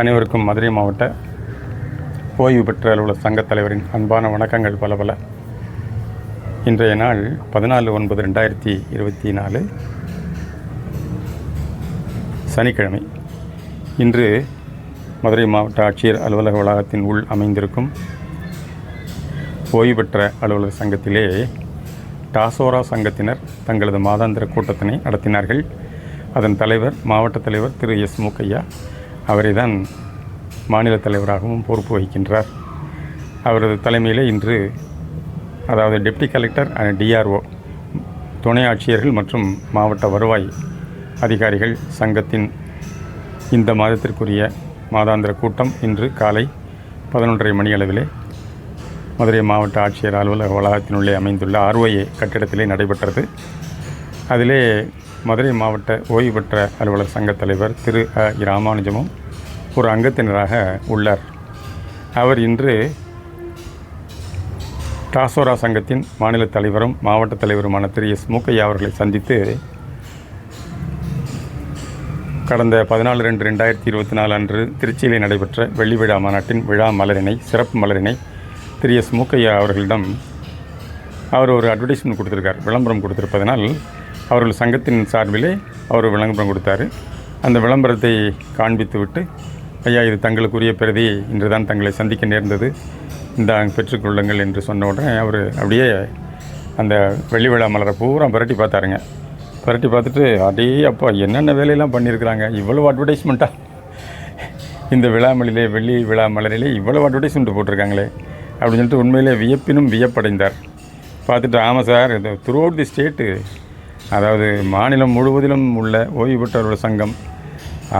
அனைவருக்கும் மதுரை மாவட்ட ஓய்வு பெற்ற அலுவலர் சங்கத் தலைவரின் அன்பான வணக்கங்கள் பல பல. இன்றைய நாள் பதினாலு ஒன்பது ரெண்டாயிரத்தி இருபத்தி நாலு சனிக்கிழமை. இன்று மதுரை மாவட்ட ஆட்சியர் அலுவலக வளாகத்தின் உள் அமைந்திருக்கும் ஓய்வு பெற்ற அலுவலர் சங்கத்திலே டாசோரா சங்கத்தினர் தங்களது மாதாந்திர கூட்டத்தினை நடத்தினார்கள். அதன் தலைவர் மாவட்ட தலைவர் திரு எஸ் மூக்கையா அவரை தான் மாநில தலைவராகவும் பொறுப்பு வகிக்கின்றார். அவரது தலைமையிலே இன்று அதாவது டெப்டி கலெக்டர் அண்ட் டிஆர்ஓ துணை ஆட்சியர்கள் மற்றும் மாவட்ட வருவாய் அதிகாரிகள் சங்கத்தின் இந்த மாதத்திற்குரிய மாதாந்திர கூட்டம் இன்று காலை பதினொன்றரை மணி அளவிலே மதுரை மாவட்ட ஆட்சியர் அலுவலக வளாகத்தினுள்ளே அமைந்துள்ள ஆர்ஒஏ கட்டிடத்திலே நடைபெற்றது. அதிலே மதுரை மாவட்ட ஓய்வு பெற்ற அலுவலர் சங்கத் தலைவர் திரு அ. ராமானுஜமும் ஒரு அங்கத்தினராக உள்ளார். அவர் இன்று டாசோரா சங்கத்தின் மாநில தலைவரும் மாவட்ட தலைவருமான திரு. எஸ். மூக்கையா அவர்களை சந்தித்து கடந்த பதினாலு ரெண்டு ரெண்டாயிரத்தி இருபத்தி நாலு அன்று திருச்சியிலே நடைபெற்ற வெள்ளி விழா மாநாட்டின் விழா மலரினை சிறப்பு மலரினை திரு. எஸ். மூக்கையா அவர்களிடம் அவர் ஒரு அட்வர்டைஸ்மெண்ட் கொடுத்துருக்கார் விளம்பரம் கொடுத்துருப்பதனால் அவர்கள் சங்கத்தின் சார்பிலே அவர் விளம்பரம் கொடுத்தாரு. அந்த விளம்பரத்தை காண்பித்து விட்டு ஐயா இது தங்களுக்குரிய பிரதி இன்று தான் தங்களை சந்திக்க நேர்ந்தது. இந்த பெற்றுக்கொள்ளுங்கள் என்று சொன்ன உடனே அவர் அப்படியே அந்த வெள்ளி விழா மலரை பூரா புரட்டி பார்த்தாருங்க. புரட்டி பார்த்துட்டு அடே அப்பா என்னென்ன வேலையெல்லாம் பண்ணியிருக்கிறாங்க? இவ்வளோ அட்வர்டைஸ்மெண்ட்டாக இந்த விழாமலிலே வெள்ளி விழா மலரிலே இவ்வளோ அட்வர்டைஸ்மெண்ட் போட்டிருக்காங்களே அப்படின்னு சொல்லிட்டு உண்மையிலே வியப்பினும் வியப்படைந்தார். பார்த்துட்டு ஆமாம் சார் இந்த த்ரூ அவுட் தி ஸ்டேட்டு அதாவது மாநிலம் முழுவதிலும் உள்ள ஓய்வு பெற்றவர்கள் சங்கம்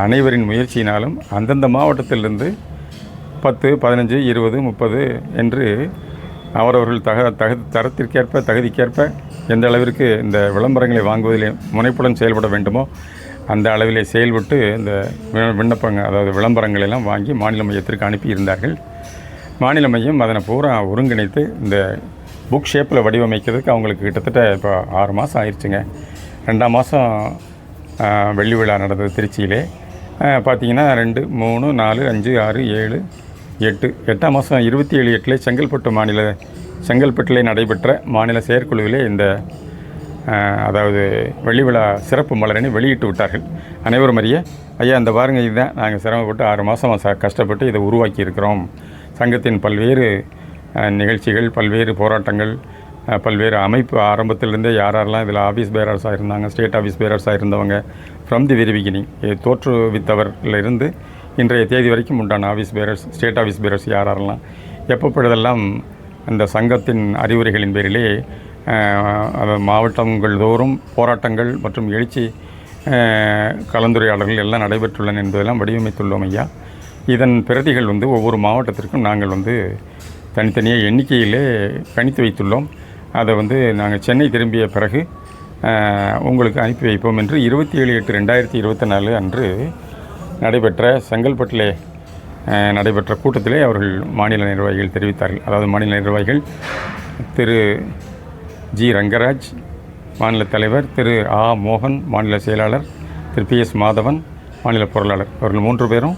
அனைவரின் முயற்சியினாலும் அந்தந்த மாவட்டத்திலிருந்து பத்து பதினஞ்சு இருபது முப்பது என்று அவரவர்கள் தக தகு தரத்திற்கேற்ப தகுதிக்கேற்ப எந்த அளவிற்கு இந்த விளம்பரங்களை வாங்குவதிலே முனைப்புடன் செயல்பட வேண்டுமோ அந்த அளவிலே செயல்பட்டு இந்த விண்ணப்பங்கள் அதாவது விளம்பரங்களை எல்லாம் வாங்கி மாநில மையத்திற்கு அனுப்பி இருந்தார்கள் மாநில மையம் அதனை பூரா ஒருங்கிணைத்து இந்த புக் ஷேப்பில் வடிவமைக்கிறதுக்கு அவங்களுக்கு கிட்டத்தட்ட இப்போ ஆறு மாதம் ஆயிடுச்சுங்க. ரெண்டாம் மாதம் வெள்ளி விழா நடந்தது திருச்சியிலே. பார்த்தீங்கன்னா ரெண்டு மூணு நாலு அஞ்சு ஆறு ஏழு எட்டு எட்டாம் மாதம் இருபத்தி ஏழு எட்டில் செங்கல்பட்டு மாநில செங்கல்பட்டிலே நடைபெற்ற மாநில செயற்குழுவிலே இந்த அதாவது வெள்ளி விழா சிறப்பு மலரணி வெளியிட்டு விட்டார்கள். அனைவரும் அறிய ஐயா இந்த பாருங்க இதுதான். நாங்கள் சிரமப்பட்டு ஆறு மாதமாக ச கஷ்டப்பட்டு இதை உருவாக்கி இருக்கிறோம் சங்கத்தின் பல்வேறு நிகழ்ச்சிகள் பல்வேறு போராட்டங்கள் பல்வேறு அமைப்பு ஆரம்பத்திலிருந்தே யார் யாரெல்லாம் இதில் ஆஃபீஸ் பேரர்ஸாக இருந்தாங்க ஸ்டேட் ஆஃபீஸ் பேரர்ஸாக இருந்தவங்க ஃப்ரம் தி வெரி பிகினிங் தோற்றுவித்தவர்லிருந்து இன்றைய தேதி வரைக்கும் உண்டான office bearers state office bearers யார் யாரெல்லாம் எப்பப்பொழுதெல்லாம் அந்த சங்கத்தின் அறிவுரைகளின் பேரிலே அது மாவட்டங்கள் தோறும் போராட்டங்கள் மற்றும் எழுச்சி கலந்துரையாடல்கள் எல்லாம் நடைபெற்றுள்ளன என்பதெல்லாம் வடிவமைத்துள்ளோம் ஐயா. இதன் பிரதிகள் வந்து ஒவ்வொரு மாவட்டத்திற்கும் நாங்கள் வந்து தனித்தனியாக எண்ணிக்கையிலே கணித்து வைத்துள்ளோம். அதை வந்து நாங்கள் சென்னை திரும்பிய பிறகு உங்களுக்கு அனுப்பி வைப்போம் என்று இருபத்தி ஏழு எட்டு ரெண்டாயிரத்தி இருபத்தி நாலு அன்று நடைபெற்ற செங்கல்பட்டிலே நடைபெற்ற கூட்டத்திலே அவர்கள் மாநில நிர்வாகிகள் தெரிவித்தார்கள். அதாவது மாநில நிர்வாகிகள் திரு ஜி ரங்கராஜ் மாநில தலைவர் திரு ஆ மோகன் மாநில செயலாளர் திரு பி எஸ் மாதவன் மாநில பொருளாளர். அவர்கள் மூன்று பேரும்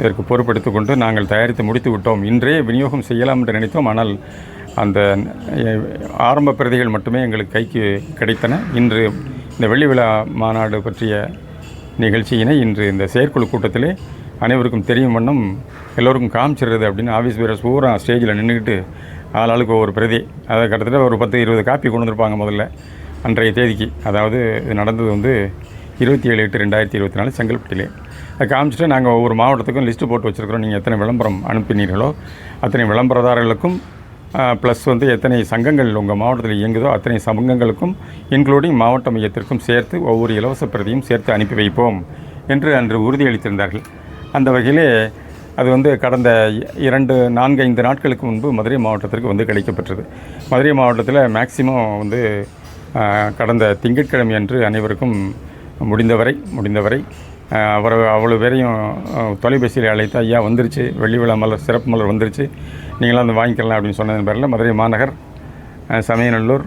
இதற்கு பொறுப்படுத்திக் கொண்டு நாங்கள் தயாரித்து முடித்து விட்டோம். இன்றே விநியோகம் செய்யலாம் என்று நினைத்தோம். ஆனால் அந்த ஆரம்ப பிரதிகள் மட்டுமே எங்களுக்கு கைக்கு கிடைத்தன. இன்று இந்த வெள்ளி விழா மாநாடு பற்றிய நிகழ்ச்சியினை இன்று இந்த செயற்குழு கூட்டத்திலே அனைவருக்கும் தெரியும் வண்ணம் எல்லோருக்கும் காமிச்சிடுறது அப்படின்னு ஆஃபீஸ் பேரர்ஸ் பூரா ஸ்டேஜில் நின்றுக்கிட்டு ஆளாளுக்கு ஒவ்வொரு பிரதி. அதை கிட்டத்தட்ட ஒரு பத்து இருபது காப்பி கொண்டு வந்திருப்பாங்க முதல்ல அன்றைய தேதிக்கு. அதாவது இது நடந்தது வந்து இருபத்தி ஏழு எட்டு ரெண்டாயிரத்தி இருபத்தி நாலு செங்கல்பட்டிலே. காமிச்சிட்டு நாங்கள் ஒவ்வொரு மாவட்டத்துக்கும் லிஸ்ட்டு போட்டு வச்சுருக்கிறோம். நீங்கள் எத்தனை விளம்பரம் அனுப்பினீர்களோ அத்தனை விளம்பரதாரர்களுக்கும் ப்ளஸ் வந்து எத்தனை சங்கங்கள் உங்கள் மாவட்டத்தில் இயங்குதோ அத்தனை சங்கங்களுக்கும் இன்க்ளூடிங் மாவட்ட மையத்திற்கும் சேர்த்து ஒவ்வொரு இலவச பிரதியும் சேர்த்து அனுப்பி வைப்போம் என்று அன்று உறுதியளித்திருந்தார்கள். அந்த வகையிலே அது வந்து கடந்த இ- இரண்டு நான்கு ஐந்து நாட்களுக்கு முன்பு மதுரை மாவட்டத்திற்கு வந்து கிடைக்கப்பெற்றது. மதுரை மாவட்டத்தில் மேக்சிமம் வந்து கடந்த திங்கட்கிழமை அன்று அனைவருக்கும் முடிந்தவரை முடிந்தவரை அவரை அவ்வளோ பேரையும் தொலைபேசியில் அழைத்து ஐயா வந்துருச்சு. வெள்ளி விழா மலர் சிறப்பு மலர் வந்துருச்சு. நீங்களாம் வந்து வாங்கிக்கலாம் அப்படின்னு சொன்னதன் பேரில் மதுரை மாநகர் சமயநல்லூர்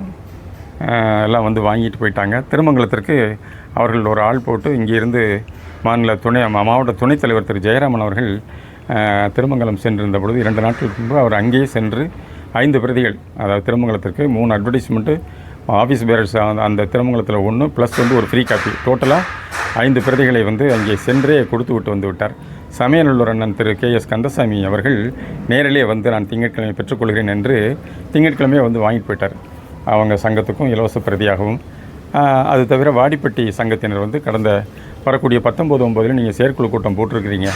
எல்லாம் வந்து வாங்கிட்டு போயிட்டாங்க. திருமங்கலத்திற்கு அவர்கள் ஒரு ஆள் போட்டு இங்கேருந்து மாநில துணை மா- மாவட்ட துணைத் தலைவர் திரு. ஜெயராமன் அவர்கள் திருமங்கலம் சென்றிருந்த பொழுது இரண்டு நாட்களுக்கு முன்பு அவர் அங்கேயே சென்று ஐந்து பிரதிகள் அதாவது திருமங்கலத்திற்கு மூணு அட்வர்டைஸ்மெண்ட்டு ஆஃபீஸ் பேரர்ஸ் அந்த திருமங்கலத்தில் ஒன்று ப்ளஸ் வந்து ஒரு ஃப்ரீ காப்பி டோட்டலாக ஐந்து பிரதிகளை வந்து அங்கே சென்றே கொடுத்து விட்டு வந்து விட்டார். சமயநல்லூர் அண்ணன் திரு கே எஸ் கந்தசாமி அவர்கள் நேரிலே வந்து நான் திங்கட்கிழமை பெற்றுக்கொள்கிறேன் என்று திங்கட்கிழமையே வந்து வாங்கிட்டு போயிட்டார். அவங்க சங்கத்துக்கும் இலவச பிரதியாகவும் அது தவிர வாடிப்பட்டி சங்கத்தினர் வந்து கடந்த வரக்கூடிய பத்தொம்போது ஒம்பதில் நீங்கள் செயற்குழு கூட்டம் போட்டிருக்கிறீங்க.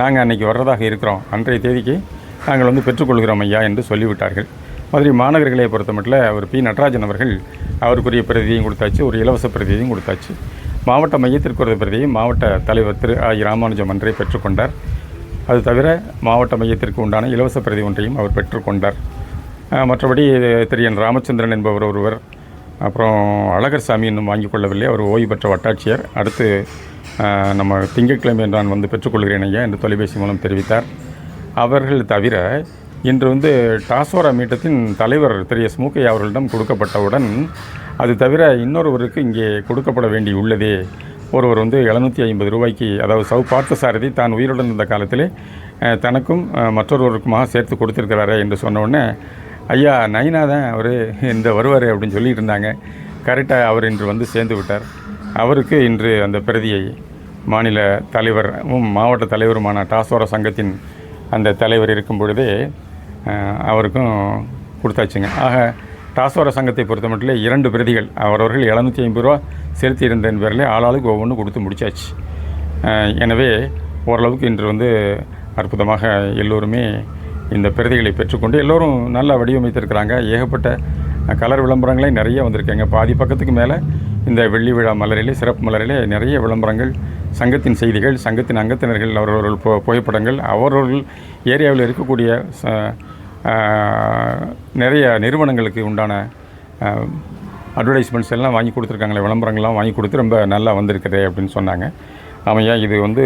நாங்கள் அன்றைக்கி வர்றதாக இருக்கிறோம். அன்றைய தேதிக்கு நாங்கள் வந்து பெற்றுக்கொள்கிறோம் ஐயா என்று சொல்லிவிட்டார்கள். மதுரை மாநகர்களை பொறுத்த மட்டும் அவர் பி. நடராஜன் அவர்கள் அவருக்குரிய பிரதியையும் கொடுத்தாச்சு ஒரு இலவச பிரதியையும் கொடுத்தாச்சு. மாவட்ட மையத்திற்கு ஒரு பிரதியை மாவட்ட தலைவர் திரு ஆ. ராமானுஜம் அன்றே பெற்றுக்கொண்டார். அது தவிர மாவட்ட மையத்திற்கு உண்டான இலவச பிரதி ஒன்றையும் அவர் பெற்றுக்கொண்டார். மற்றபடி திரு என். ராமச்சந்திரன் என்பவர் ஒருவர் அப்புறம் அழகர் சாமி இன்னும் வாங்கிக் கொள்ளவில்லை. அவர் ஓய்வு பெற்ற வட்டாட்சியர். அடுத்து நம்ம திங்கட்கிழமை நான் வந்து பெற்றுக்கொள்கிறேன் ஐயா என்று தொலைபேசி மூலம் தெரிவித்தார். அவர்கள் தவிர இன்று வந்து டாஸ்வாரா மீட்டத்தின் தலைவர் திரு எஸ் மூக்கையா அவர்களிடம் கொடுக்கப்பட்டவுடன் அது தவிர இன்னொருவருக்கு இங்கே கொடுக்கப்பட வேண்டி உள்ளதே. ஒருவர் வந்து எழுநூற்றி ஐம்பது ரூபாய்க்கு அதாவது சவு பார்த்த சாரதி தான் உயிருடன் இருந்த காலத்திலே தனக்கும் மற்றொருவருக்குமாக சேர்த்து கொடுத்துருக்கிறாரே என்று சொன்னோடனே ஐயா நைனா தான் அவர் இந்த வருவார் அப்படின்னு சொல்லிட்டு இருந்தாங்க. கரெக்டாக அவர் இன்று வந்து சேர்ந்து விட்டார். அவருக்கு இன்று அந்த பிரதியை மாநில தலைவரும் மாவட்ட தலைவருமான டாஸ்வாரா சங்கத்தின் அந்த தலைவர் இருக்கும் பொழுதே அவருக்கும் கொடுத்தாச்சுங்க. ஆக டாஸ்வாரா சங்கத்தை பொறுத்த மட்டும் இரண்டு பிரதிகள். அவரவர்கள் எழுநூற்றி ஐம்பது ரூபா செலுத்தியிருந்த பேரில் ஆளாளுக்கு ஒவ்வொன்று கொடுத்து முடிச்சாச்சு. எனவே ஓரளவுக்கு இன்று வந்து அற்புதமாக எல்லோருமே இந்த பிரதிகளை பெற்றுக்கொண்டு எல்லோரும் நல்லா வடிவமைத்திருக்கிறாங்க. ஏகப்பட்ட கலர் விளம்பரங்களே நிறைய வந்திருக்காங்க. பாதி பக்கத்துக்கு மேலே இந்த வெள்ளி விழா மலரிலே சிறப்பு மலரிலே நிறைய விளம்பரங்கள் சங்கத்தின் செய்திகள் சங்கத்தின் அங்கத்தினர்கள் அவரவர்கள் பு புகைப்படங்கள் அவரவர்கள் ஏரியாவில் இருக்கக்கூடிய ச- நிறைய நிறுவனங்களுக்கு உண்டான அட்வர்டைஸ்மெண்ட்ஸ் எல்லாம் வாங்கி கொடுத்துருக்காங்களே விளம்பரங்கள்லாம் வாங்கி கொடுத்து ரொம்ப நல்லா வந்திருக்குது அப்படின்னு சொன்னாங்க. ஆமையா இது வந்து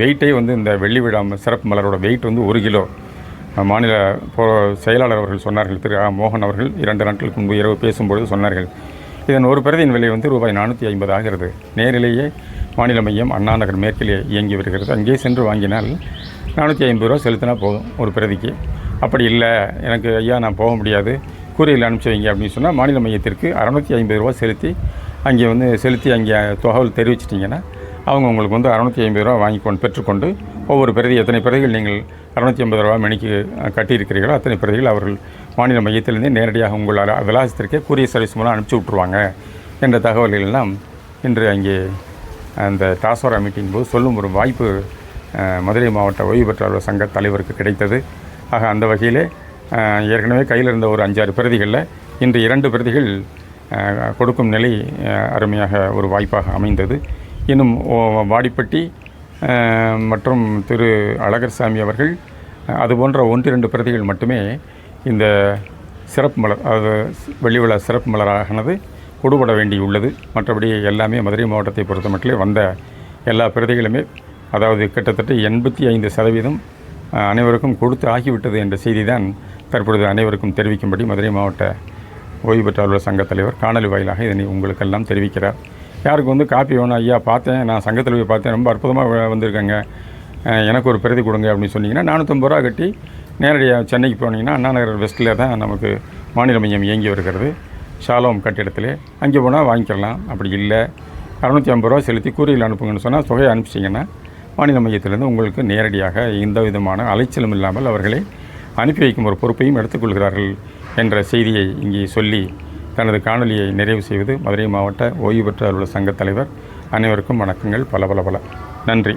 வெயிட்டே வந்து இந்த வெள்ளி விழா சிறப்பு மலரோட வெயிட் வந்து ஒரு கிலோ. மாநில போ செயலாளர் அவர்கள் சொன்னார்கள் திரு மோகன் அவர்கள் இரண்டு நாட்களுக்கு முன்பு இரவு பேசும்பொழுது சொன்னார்கள் இதன் ஒரு பிரதியின் விலை வந்து ரூபாய் நானூற்றி ஐம்பது ஆகிறது. நேரிலேயே மாநில மையம் அண்ணா நகர் மேற்கிலே இயங்கி வருகிறது. அங்கே சென்று வாங்கினால் நானூற்றி ஐம்பது ரூபா செலுத்தினா போதும் ஒரு பிரதிக்கு. அப்படி இல்லை. எனக்கு ஐயா நான் போக முடியாது. கூரியரில் அனுப்பிச்சி வைங்க அப்படின்னு சொன்னால் மாநில மையத்திற்கு அறநூற்றி ஐம்பது ரூபா செலுத்தி அங்கே வந்து செலுத்தி அங்கே தகவல் தெரிவிச்சிட்டிங்கன்னா அவங்க உங்களுக்கு வந்து அறநூற்றி ஐம்பது ரூபா வாங்கி கொண்டு பெற்றுக்கொண்டு ஒவ்வொரு பிரதி எத்தனை பிரதிகள் நீங்கள் அறநூற்றி ஐம்பது ரூபா மணிக்கு கட்டியிருக்கிறீர்களோ அத்தனை பிரதிகள் அவர்கள் மாநில மையத்திலிருந்தே நேரடியாக உங்கள் விலாசத்திற்கே கூரியர் சர்வீஸ் மூலம் அனுப்பிச்சி விட்ருவாங்க என்ற தகவல்கள் எல்லாம் இன்று அங்கே அந்த டாஸ்வரா மீட்டிங் போது சொல்லும் ஒரு வாய்ப்பு மதுரை மாவட்ட ஓய்வு பெற்றாளர் சங்க தலைவருக்கு கிடைத்தது. ஆக அந்த வகையிலே ஏற்கனவே கையில் இருந்த ஒரு அஞ்சாறு பிரதிகளில் இன்று இரண்டு பிரதிகள் கொடுக்கும் நிலை அருமையாக ஒரு வாய்ப்பாக அமைந்தது. இன்னும் வாடிப்பட்டி மற்றும் திரு அழகர்சாமி அவர்கள் அஹ், அதுபோன்ற ஒன்றிரண்டு பிரதிகள் மட்டுமே இந்த சிறப்பு மலர் அதாவது வெள்ளி விழா சிறப்பு மலரானது கொடுபட வேண்டியுள்ளது மற்றபடி எல்லாமே மதுரை மாவட்டத்தை பொறுத்த மட்டும் வந்த எல்லா பிரதிகளுமே அதாவது கிட்டத்தட்ட எண்பத்தி ஐந்து சதவீதம் அனைவருக்கும் கொடுத்து ஆகிவிட்டது என்ற செய்தி தான் தற்பொழுது அனைவருக்கும் தெரிவிக்கும்படி மதுரை மாவட்ட ஓய்வு பெற்ற அலுவலர் தலைவர் காணொலி வாயிலாக இதனை உங்களுக்கெல்லாம் தெரிவிக்கிறார். யாருக்கு வந்து காப்பி வேணும் ஐயா பார்த்தேன் நான் சங்கத்தில் போய் பார்த்தேன் ரொம்ப அற்புதமாக வந்திருக்கேங்க. எனக்கு ஒரு பிரதி கொடுங்க அப்படின்னு சொன்னீங்கன்னா நானூற்றம்பது ரூபா கட்டி நேரடியாக சென்னைக்கு போனீங்கன்னா அண்ணா நகர் வெஸ்ட்டில் தான் நமக்கு மாநில மையம் இயங்கி வருகிறது. ஷாலோம் கட்டிடத்தில். அங்கே போனால் வாங்கிக்கலாம். அப்படி இல்லை. அறநூற்றி ஐம்பது ரூபா செலுத்தி கூறியில் அனுப்புங்கன்னு சொன்னால் தொகையை அனுப்பிச்சிங்கன்னா மாநில மையத்திலிருந்து உங்களுக்கு நேரடியாக எந்த விதமான அலைச்சலும் இல்லாமல் அவர்களை அனுப்பி வைக்கும் ஒரு பொறுப்பையும் எடுத்துக்கொள்கிறார்கள் என்ற செய்தியை இங்கே சொல்லி தனது காணொலியை நிறைவு செய்வது மதுரை மாவட்ட ஓய்வு பெற்ற அலுவலர் சங்கத் தலைவர் அனைவருக்கும் வணக்கங்கள். பல பல பல. நன்றி.